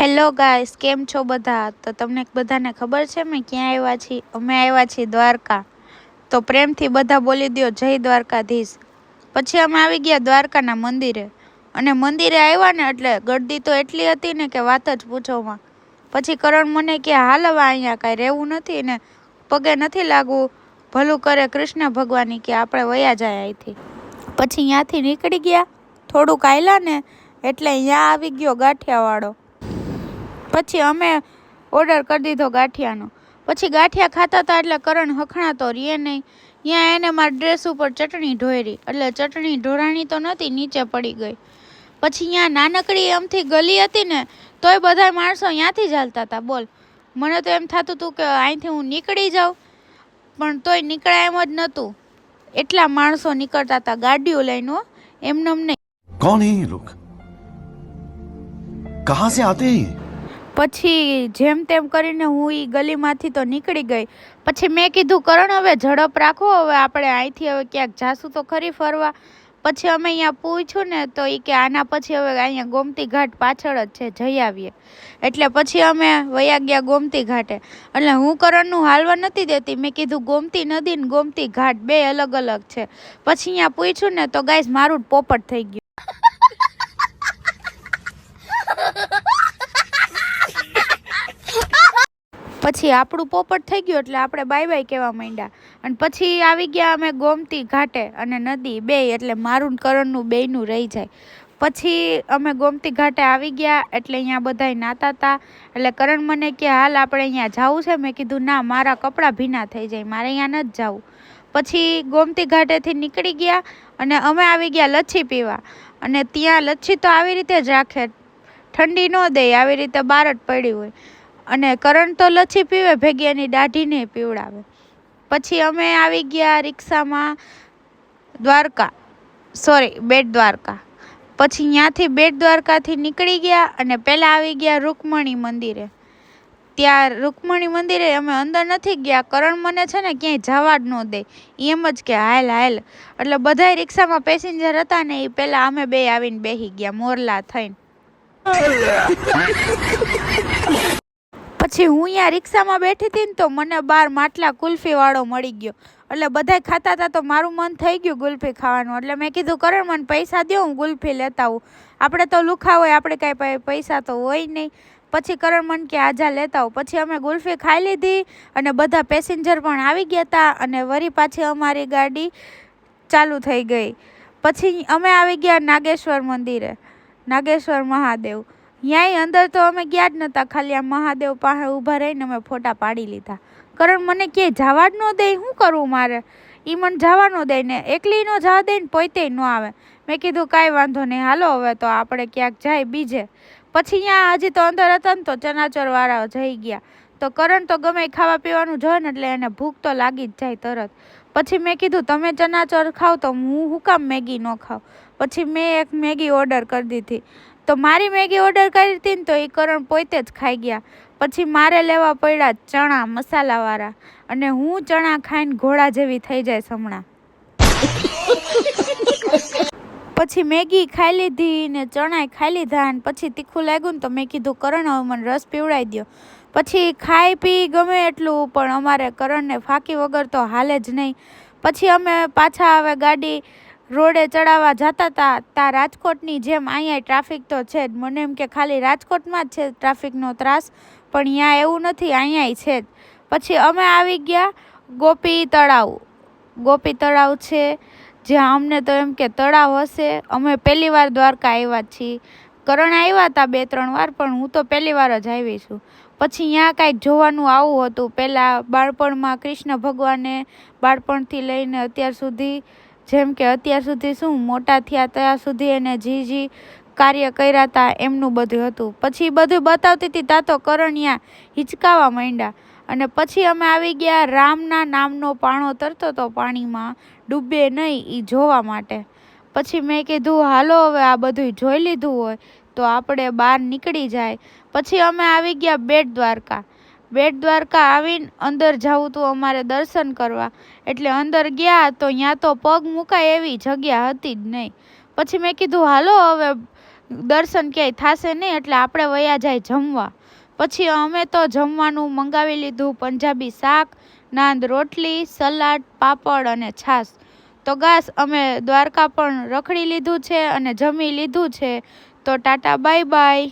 Hello guys કેમ છો બધા? તો તમને બધાને ખબર છે મેં ક્યાં આવ્યા છીએ? અમે આવ્યા છીએ દ્વારકા. તો પ્રેમથી બધા બોલી દો જય દ્વારકાધીશ. પછી અમે આવી ગયા દ્વારકાના મંદિરે. અને મંદિરે આવ્યા ને એટલે ગરદી તો એટલી હતી ને કે વાત જ પૂછોમાં. પછી કરણ મને કે હાલ હવે અહીંયા કાંઈ રહેવું નથી ને પગે નથી લાગવું. ભલું કરે કૃષ્ણ ભગવાનની કે આપણે વયા જાય અહીંથી. પછી ત્યાંથી નીકળી ગયા. થોડુંક આયલા ને એટલે અહીંયા આવી ગયો ગાંઠિયાવાળો. પછી અમે ઓર્ડર કરી દીધો ગાંઠિયાનો. પછી ગાંઠિયા ખાતા હતા એટલે કરણ હખણાતો રીએ નહીં. ત્યાં એને મારા ડ્રેસ ઉપર ચટણી ઢોયરી. એટલે ચટણી ઢોરાણી તો નહોતી, નીચે પડી ગઈ. પછી ત્યાં નાનકડી એમથી ગલી હતી ને, તોય બધા માણસો ત્યાંથી જ હાલતા હતા. બોલ, મને તો એમ થતું હતું કે અહીંથી હું નીકળી જાઉં. પણ તોય નીકળાય એમ જ નહોતું. એટલા માણસો નીકળતા હતા ગાડીઓ લઈને એમને નહીં. કોણ હે લોક? કહા સે આતે હે પછી જેમ તેમ કરીને હું એ ગલીમાંથી તો નીકળી ગઈ. પછી મેં કીધું, કરણ, હવે ઝડપ રાખો, હવે આપણે અહીંથી હવે ક્યાંક જાશું તો ખરી ફરવા. પછી અમે અહીંયા પૂછ્યું ને તો એ કે આના પછી હવે અહીંયા ગોમતી ઘાટ પાછળ જ છે, જઈ આવીએ. એટલે પછી અમે વયા ગયા ગોમતી ઘાટે. એટલે હું કરણનું હાલવા નથી દેતી, મેં કીધું, ગોમતી નદી ને ગોમતી ઘાટ બે અલગ અલગ છે. પછી અહીંયા પૂછ્યું ને તો ગાઈસ મારું પોપટ થઈ ગયું. પછી આપણું પોપટ થઈ ગયું એટલે આપણે બાય બાય કહેવા માંડ્યા. અને પછી આવી ગયા અમે ગોમતી ઘાટે અને નદી બે એટલે મારું ને કરણનું બેયનું રહી જાય. પછી અમે ગોમતી ઘાટે આવી ગયા એટલે અહીંયા બધાય નાતા હતા એટલે કરણ મને કે, હાલ આપણે અહીંયા જવું છે? મેં કીધું, ના, મારા કપડાં ભીના થઈ જાય, મારે અહીંયા નથી જવું. પછી ગોમતી ઘાટેથી નીકળી ગયા અને અમે આવી ગયા લચ્છી પીવા. અને ત્યાં લચ્છી તો આવી રીતે જ રાખે. ઠંડી ન દે, આવી રીતે બહાર જ પડી હોય. અને કરણ તો લચ્છી પીવે ભેગી એની દાઢીને પીવડાવે પછી અમે આવી ગયા રિક્ષામાં દ્વારકા સોરી બેટ દ્વારકા પછી ત્યાંથી બેટ દ્વારકાથી નીકળી ગયા અને પહેલાં આવી ગયા રૂકમણી મંદિરે ત્યાં રૂકમણી મંદિરે અમે અંદર નથી ગયા કરણ મને છે ને ક્યાંય જવા જ ન દે એમ જ કે હાલ હાલ એટલે બધાય રિક્ષામાં પેસેન્જર હતા ને એ પહેલાં અમે બે આવીને બેસી ગયા મોરલા થઈને પછી હું અહીંયા રિક્ષામાં બેઠી હતી ને તો મને બાર માટલા કુલ્ફીવાળો મળી ગયો. એટલે બધાય ખાતા હતા તો મારું મન થઈ ગયું ગુલ્ફી ખાવાનું. એટલે મેં કીધું કરણ મને પૈસા દો હું ગુલ્ફી લેતા આવું. આપણે તો લુખા હોય, આપણે કાંઈ પાસે તો હોય નહીં. પછી કરણ મન કે આજા લેતા પછી અમે ગુલ્ફી ખાઈ લીધી અને બધા પેસેન્જર પણ આવી ગયા હતા અને વરી પાછી અમારી ગાડી ચાલુ થઈ ગઈ. પછી અમે આવી ગયા નાગેશ્વર મંદિરે. નાગેશ્વર મહાદેવ. ત્યાંય અંદર તો અમે ગયા જ નહોતા ખાલી આ મહાદેવ પાસે ઊભા રહીને અમે ફોટા પાડી લીધા. કરણ મને કે જવા જ ન દે, શું કરવું મારે? એ મને, જવા ન દે ને, એકલી નો જવા દે ને પોતે ન આવે. મેં કીધું, કાંઈ વાંધો નહીં, હાલો હવે તો આપણે ક્યાંક જાય બીજે. પછી ત્યાં હજી તો અંદર હતા ને તો ચનાચોરવાળા જઈ ગયા. તો કરણ તો ગમે ખાવા પીવાનું જોઈએ ને એટલે એને ભૂખ તો લાગી જ જાય તરત. પછી મેં કીધું, તમે ચનાચોર ખાવ તો હું હું કામ મેગી ન ખાવ પછી મેં એક મેગી ઓર્ડર કરી દીધી. તો મારી મેગી ઓર્ડર કરી હતી ને તો એ કરણ પોતે જ ખાઈ ગયા. પછી મારે લેવા પડ્યા ચણા મસાલાવાળા. અને હું ચણા ખાઈને ઘોડા જેવી થઈ જાય હમણાં. પછી મેગી ખાઈ લીધી ને ચણાય ખાઈ લીધા અને પછી તીખું લાગ્યું ને તો મેં કીધું, કરણ, હવે મને રસ પીવડાવી દો પછી ખાઈ પી ગમે એટલું, પણ અમારે કરણને ફાંકી વગર તો હાલે જ નહીં. પછી અમે પાછા હવે ગાડી રોડે ચડાવવા જતા હતા ત્યાં રાજકોટની જેમ અહીંયા ટ્રાફિક તો છે જ. મને એમ કે ખાલી રાજકોટમાં જ છે ટ્રાફિકનો ત્રાસ, પણ અહીંયા એવું નથી અહીંયા છે જ. પછી અમે આવી ગયા ગોપી તળાવ. ગોપી તળાવ છે, જ્યાં અમને તો એમ કે તળાવ હશે. અમે પહેલી વાર દ્વારકા આવ્યા છીએ. કરણ આવ્યા હતા બે, ત્રણ વાર, પણ હું તો પહેલી વાર જ આવી છું. પછી ત્યાં કાંઈક જોવાનું આવું હતું. પહેલાં બાળપણમાં કૃષ્ણ ભગવાને બાળપણથી લઈને અત્યાર સુધી જેમ કે અત્યાર સુધી શું, મોટા થયા ત્યાં સુધી એને જી જી કાર્ય કર્યા હતા એમનું બધું હતું. પછી બધું બતાવતી હતી, તા તો કરણિયા હિચકાવા માંડ્યા. અને પછી અમે આવી ગયા રામના નામનો પાણો તરતો હતો પાણીમાં ડૂબે નહીં એ જોવા માટે. પછી મેં કીધું, હાલો હવે આ બધું જોઈ લીધું હોય તો આપણે બહાર નીકળી જાય. પછી અમે આવી ગયા બેટ દ્વારકા. બેટ દ્વારકા આવીને અંદર જવું હતું અમારે દર્શન કરવા. એટલે અંદર ગયા તો ત્યાં તો પગ મુકાય એવી જગ્યા હતી જ નહીં. પછી મેં કીધું, હાલો, હવે દર્શન ક્યાંય થશે નહીં, એટલે આપણે વયા જાય જમવા. પછી અમે તો જમવાનું મંગાવી લીધું, પંજાબી શાક, નાંદ રોટલી, સલાડ, પાપડ અને છાશ. તો ગાસ અમે દ્વારકા પણ રખડી લીધું છે અને જમી લીધું છે. તો ટાટા બાય બાય.